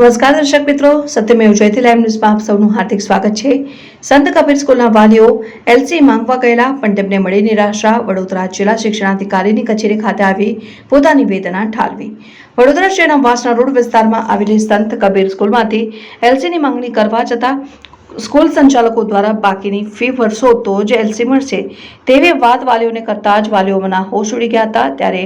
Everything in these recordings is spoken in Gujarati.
નમસ્કાર દર્શક મિત્રો, સત્યમેવ જયતી લાઈવ ન્યૂઝમાં આપ સૌનું હાર્દિક સ્વાગત છે. સંત કબીર સ્કૂલના વાલીઓ એલસી માંગવા ગયેલા પણ તેમને મળી નિરાશા. વડોદરા જિલ્લા શિક્ષણાધિકારીની કચેરી ખાતે આવી પોતાની વેદના ઠાલવી. વડોદરા શહેરના વાસણા રોડ વિસ્તારમાં આવેલી સંત કબીર સ્કૂલમાંથી એલસીની માંગણી કરવા જતાં સ્કૂલ સંચાલકો દ્વારા બાકીની ફી ભરશો તો જ એલસી મળશે. તેવી વાત વાલીઓને કરતા જ વાલીઓના હોશ ઉડી ગયા હતા. ત્યારે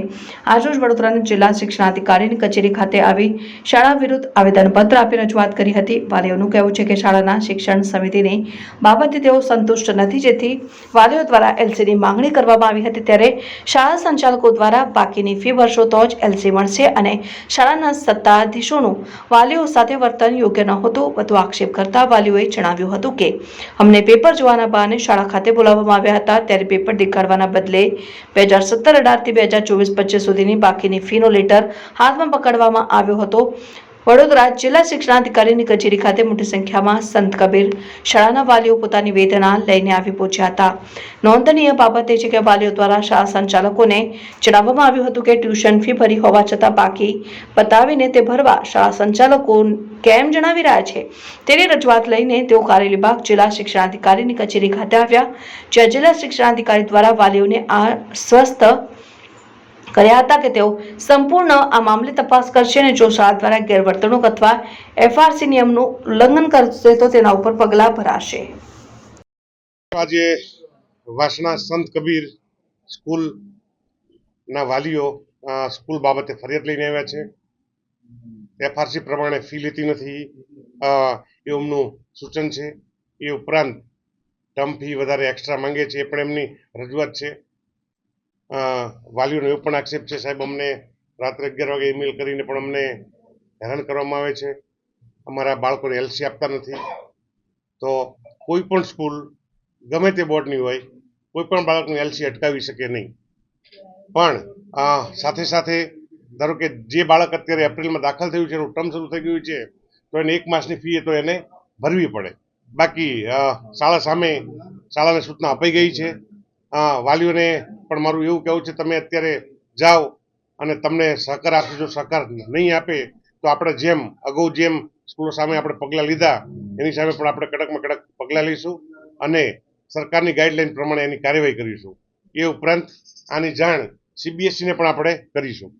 આજરોજ વડોદરાના જિલ્લા શિક્ષણાધિકારીની કચેરી ખાતે આવી શાળા વિરુદ્ધ આવેદનપત્ર આપી રજૂઆત કરી હતી. વાલીઓનું કહેવું છે કે શાળાના શિક્ષણ સમિતિની બાબતે તેઓ સંતુષ્ટ નથી. જેથી વાલીઓ દ્વારા એલસીની માંગણી કરવામાં આવી હતી. ત્યારે શાળા સંચાલકો દ્વારા બાકીની ફી ભરશો તો જ એલસી મળશે અને શાળાના સત્તાધીશોનું વાલીઓ સાથે વર્તન યોગ્ય નહોતું વધુ આક્ષેપ કરતા વાલીઓએ જણાવ્યું હતું કે, અમને પેપર જોવાના બહાને શાળા ખાતે બોલાવવામાં આવ્યા હતા. ત્યારે પેપર દેખાડવાના બદલે બે હજાર સત્તર અઢારથી બે હજાર ચોવીસ પચીસ સુધીની બાકીની ફીનો લેટર હાથમાં પકડવામાં આવ્યો હતો. વડોદરા જિલ્લા શિક્ષણાધિકારીની કચેરી ખાતે મોટી સંખ્યામાં સંત કબીર શાળાના વાલીઓ પોતાની વેદના લઈને આવી પહોંચ્યા હતા. નોંધનીય બાબત એ છે કે વાલીઓ દ્વારા શાળા સંચાલકોને જણાવવામાં આવ્યું હતું કે ટ્યુશન ફી ભરી હોવા છતાં બાકી બતાવીને તે ભરવા શાળા સંચાલકો કેમ જણાવી રહ્યા છે તેની રજૂઆત લઈને તેઓ કારેલીબાગ જિલ્લા શિક્ષણાધિકારીની કચેરી ખાતે આવ્યા. જ્યાં જિલ્લા શિક્ષણાધિકારી દ્વારા વાલીઓને આશ્વસ્ત કર્યા હતા કે તેઓ સંપૂર્ણ આ મામલે તપાસ કરશે અને જો શાળા દ્વારા ગેરવર્તણૂક અથવા એફઆરસી નિયમનું ઉલ્લંઘન કરશે તો તેના ઉપર પગલાં ભરાશે. આજે વાસણા સંત કબીર સ્કૂલના વાલીઓ સ્કૂલ બાબતે ફરિયાદ લઈને આવ્યા છે. એફઆરસી પ્રમાણે ફી લેતી નથી. એમનું સૂચન છે. એ ઉપરાંત ટર્મ ફી વધારે એક્સ્ટ્રા માંગે છે. એ પણ એમની રજૂઆત છે. વાલીઓનો એવો પણ આક્ષેપ છે, સાહેબ, અમને રાત્રે અગિયાર વાગે ઈમેલ કરીને પણ અમને હેરાન કરવામાં આવે છે. અમારા બાળકોને એલસી આપતા નથી. તો કોઈ પણ સ્કૂલ, ગમે તે બોર્ડની હોય, કોઈ પણ બાળકનું એલસી અટકાવી શકે નહીં. પણ સાથે સાથે ધારો કે જે બાળક અત્યારે એપ્રિલમાં દાખલ થયું છે, એનું ટર્મ શરૂ થઈ ગયું છે, તો એને એક માસની ફી તો એને ભરવી પડે. બાકી શાળા સામે, શાળાને સૂચના અપાઈ ગઈ છે. વાલીઓને પણ મારું એવું કહેવું છે, તમે અત્યારે જાઓ અને તમને સહકાર આપશે. જો સહકાર નહીં આપે, તો આપણે જેમ અગાઉ જેમ સ્કૂલો સામે આપણે પગલાં લીધા, એની સામે પણ આપણે કડકમાં કડક પગલાં લઈશું અને સરકારની ગાઈડલાઈન પ્રમાણે એની કાર્યવાહી કરીશું. એ ઉપરાંત આની જાણ સીબીએસઈને પણ આપણે કરીશું.